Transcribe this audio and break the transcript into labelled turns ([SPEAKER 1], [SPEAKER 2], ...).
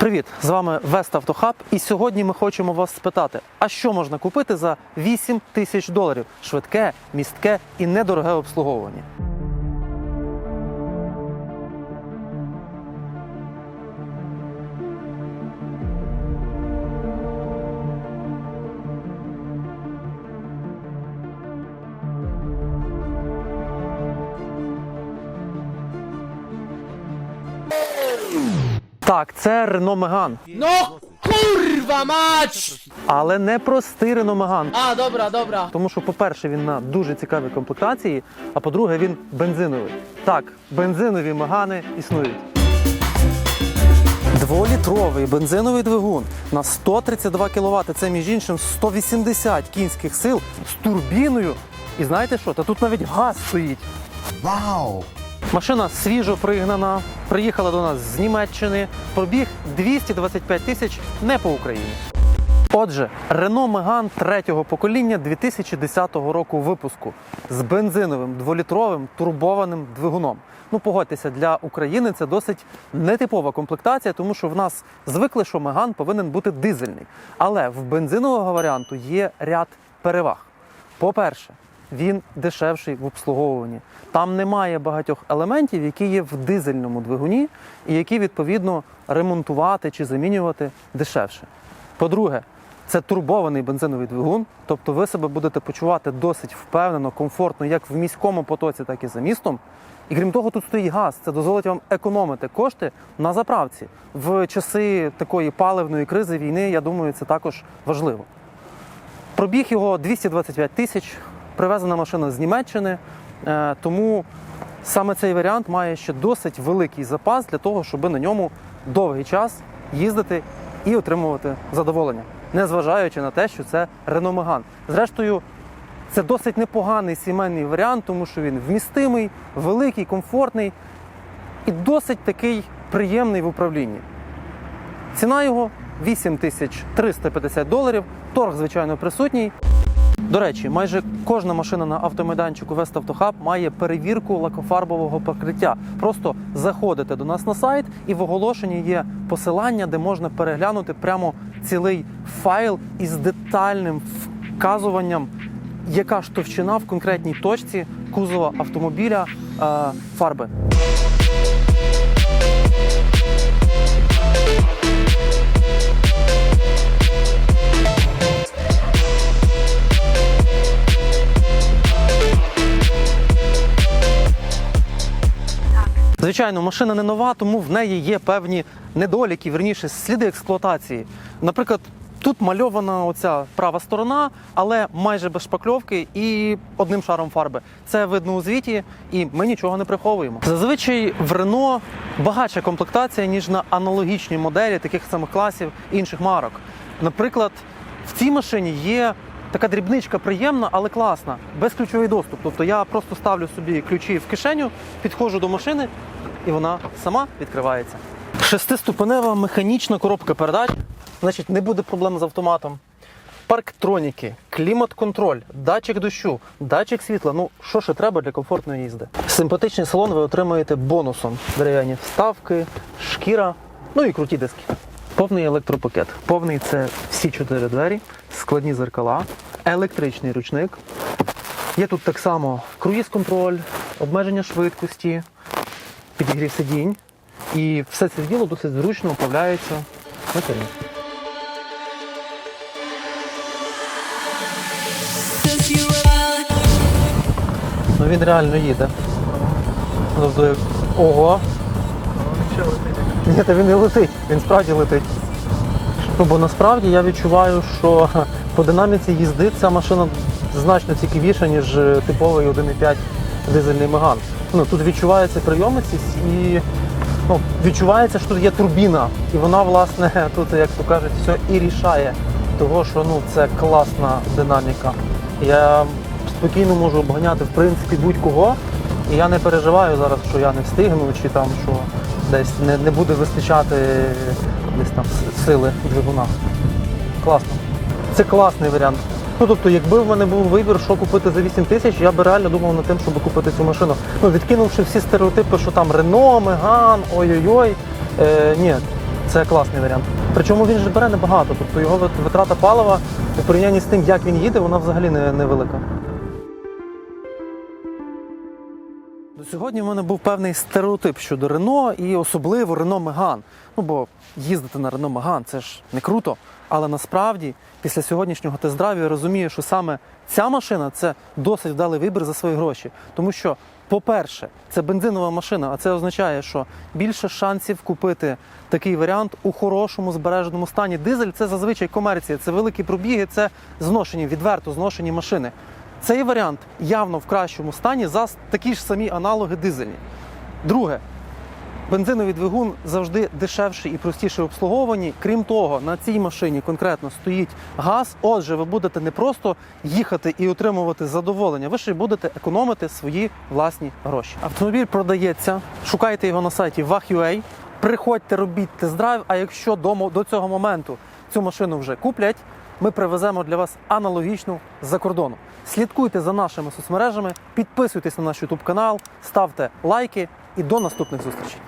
[SPEAKER 1] Привіт! З вами Вест Автохаб. І сьогодні ми хочемо вас спитати: а що можна купити за 8 тисяч доларів? Швидке, містке і недороге обслуговування. Так, це Renault Megane.
[SPEAKER 2] No kurwa mać!
[SPEAKER 1] Але не простий Renault Megane.
[SPEAKER 2] A, dobra, dobra.
[SPEAKER 1] Тому що, по-перше, він на дуже цікавій комплектації, а по-друге, він бензиновий. Так, бензинові мегани існують. Дволітровий бензиновий двигун на 132 кВт. Це між іншим 180 кінських сил з турбіною. І знаєте що? Та тут навіть газ стоїть.
[SPEAKER 3] Вау!
[SPEAKER 1] Машина свіжо пригнана, приїхала до нас з Німеччини. Пробіг 225 тисяч не по Україні. Отже, Renault Megane третього покоління 2010 року випуску з бензиновим дволітровим турбованим двигуном. Ну, погодьтеся, для України це досить нетипова комплектація, тому що в нас звикли, що Megane повинен бути дизельний. Але в бензинового варіанту є ряд переваг. По-перше, він дешевший в обслуговуванні. Там немає багатьох елементів, які є в дизельному двигуні, і які відповідно ремонтувати чи замінювати дешевше. По-друге, це турбований бензиновий двигун, тобто ви себе будете почувати досить впевнено, комфортно, як в міському потоці, так і за містом. І крім того, тут стоїть газ. Це дозволить вам економити кошти на заправці. В часи такої паливної кризи війни, я думаю, це також важливо. Пробіг його 225 тисяч, привезена машина з Німеччини, е, тому саме цей варіант має ще досить великий запас для того, щоб на ньому довгий час їздити і отримувати задоволення, незважаючи на те, що це Renault Megane. Зрештою, це досить непоганий сімейний варіант, тому що він вмістимий, великий, комфортний і досить такий приємний в управлінні. Ціна його 8350 доларів. Торг, звичайно, присутній. До речі, майже кожна машина на автомайданчику Hub має перевірку лакофарбового покриття. Просто заходите до нас на сайт, і в оголошенні є посилання, де можна переглянути прямо цілий файл із детальним вказуванням, яка ж товщина в конкретній точці кузова автомобіля е, фарби. Звичайно, машина не нова, тому в неї є певні недоліки, верніше сліди експлуатації. Наприклад, тут мальована оця права сторона, але майже без шпакльовки і одним шаром фарби. Це видно у звіті, і ми нічого не приховуємо. Зазвичай в Рено багатша комплектація, ніж на аналогічні моделі таких самих класів інших марок. Наприклад, в цій машині є така дрібничка приємна, але класна, безключовий доступ. Тобто я просто ставлю собі ключі в кишеню, підходжу до машини, і вона сама відкривається. Шестиступенева механічна коробка передач, значить, не буде проблем з автоматом. Парктроніки, клімат-контроль, датчик дощу, датчик світла. Ну що ще треба для комфортної їзди. Симпатичний салон ви отримаєте бонусом: дерев'яні вставки, шкіра, ну і круті диски. Повний електропакет. Повний це всі чотири двері, складні зеркала, електричний ручник. Є тут так само круїз-контроль, обмеження швидкості, підігрів сидінь. І все це діло досить зручно управляється на керівні. Ну він реально їде. Тобто, ого. Ні, та він не летить, він справді летить. Ну, бо насправді я відчуваю, що по динаміці їзди ця машина значно цікавіша, ніж е, типовий 1,5 дизельний Меган. Ну, тут відчувається прийомистість і ну, відчувається, що тут є турбіна. І вона, власне, тут, як то кажуть, все і рішає того, що ну, це класна динаміка. Я спокійно можу обганяти в принципі будь-кого. І я не переживаю зараз, що я не встигну, чи там що десь не, не буде вистачати десь там сили двигуна. Класно. Це класний варіант. Ну тобто, якби в мене був вибір, що купити за 8 тисяч, я би реально думав над тим, щоб купити цю машину. Ну, відкинувши всі стереотипи, що там Рено, Меган, ой-ой-ой. Е, ні, це класний варіант. Причому він же бере небагато, тобто його витрата палива у порівнянні з тим, як він їде, вона взагалі невелика. Сьогодні в мене був певний стереотип щодо Рено і особливо Рено Меган. Ну бо їздити на Рено Меган це ж не круто. Але насправді після сьогоднішнього тест-драйву я розумію, що саме ця машина це досить вдалий вибір за свої гроші. Тому що, по-перше, це бензинова машина, а це означає, що більше шансів купити такий варіант у хорошому збереженому стані. Дизель це зазвичай комерція, це великі пробіги, це зношені, відверто зношені машини. Цей варіант явно в кращому стані за такі ж самі аналоги дизельні. Друге, бензиновий двигун завжди дешевший і простіше обслуговані. Крім того, на цій машині конкретно стоїть газ. Отже, ви будете не просто їхати і отримувати задоволення, ви ще й будете економити свої власні гроші. Автомобіль продається. Шукайте його на сайті Vah.ua, Приходьте, робіть тест-драйв. А якщо до, цього моменту цю машину вже куплять, ми привеземо для вас аналогічну з-за кордону. Слідкуйте за нашими соцмережами, підписуйтесь на наш YouTube канал, ставте лайки і до наступних зустрічей.